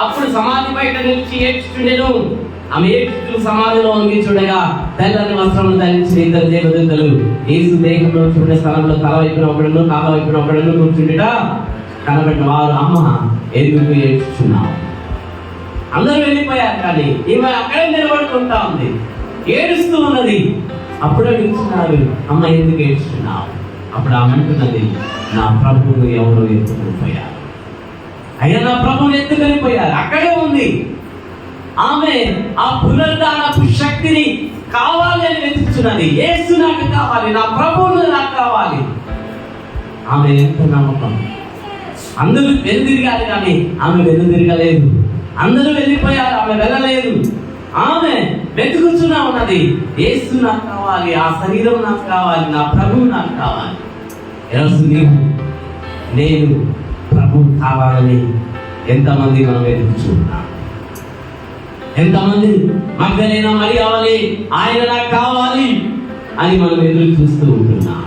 అప్పుడు సమాధి బయట నిలిచి ఏడ్చుచుండెను. ఆమె ఏడ్చుచు సమాధిలో వంగి చూడగా తెల్లని వస్త్రములు ధరించిన ఇద్దరు దేవదూతలు యేసు దేహంలో చూడే స్థలంలో తల వైపున ఒకడను కాల వైపున ఒకడను కూర్చుండిట కనబడిన వారు అమ్మ ఎందుకు ఏడ్చుచున్నావు? అందరూ వెళ్ళిపోయారు కానీ ఈమె అక్కడే నిలబడుకుంటా ఉంది. ఏడుస్తూ ఉన్నది. అప్పుడే పిలుచున్నారు అమ్మ ఎందుకు ఏడుస్తున్నావు అప్పుడు ఆమె అంటున్నది నా ప్రభువును ఎవరు ఎత్తుకుని పోయారు అయ్యా నా ప్రభువుని ఎత్తుకొని పోయారు ఉంది ఆమె ఆ పునరుద్ధారపు శక్తిని కావాలి అని వెతుకుతున్నది ఏసు నాకు కావాలి. నా ప్రభువును నాకు కావాలి. ఆమె ఎంత నమ్మకం. అందరూ వెనుదిరగాలి కానీ ఆమె వెనుదిరగలేదు అందరూ వెళ్ళిపోయారు. ఆమె వెళ్ళలేదు. ఆమె వెతుకుతున్నా ఉన్నది. ఏసు నాకు కావాలి. ఆ శరీరం నాకు కావాలి. నా ప్రభువు నాకు కావాలి. ఈరోజు నీవు నేను ప్రభు కావాలని ఎంతమంది మనం వెతుకుతున్నాం ఎంతమంది మగ్గలైనా మరి అవ్వాలి ఆయన నాకు కావాలి అని మనం ఎదురు చూస్తూ ఉంటున్నాం.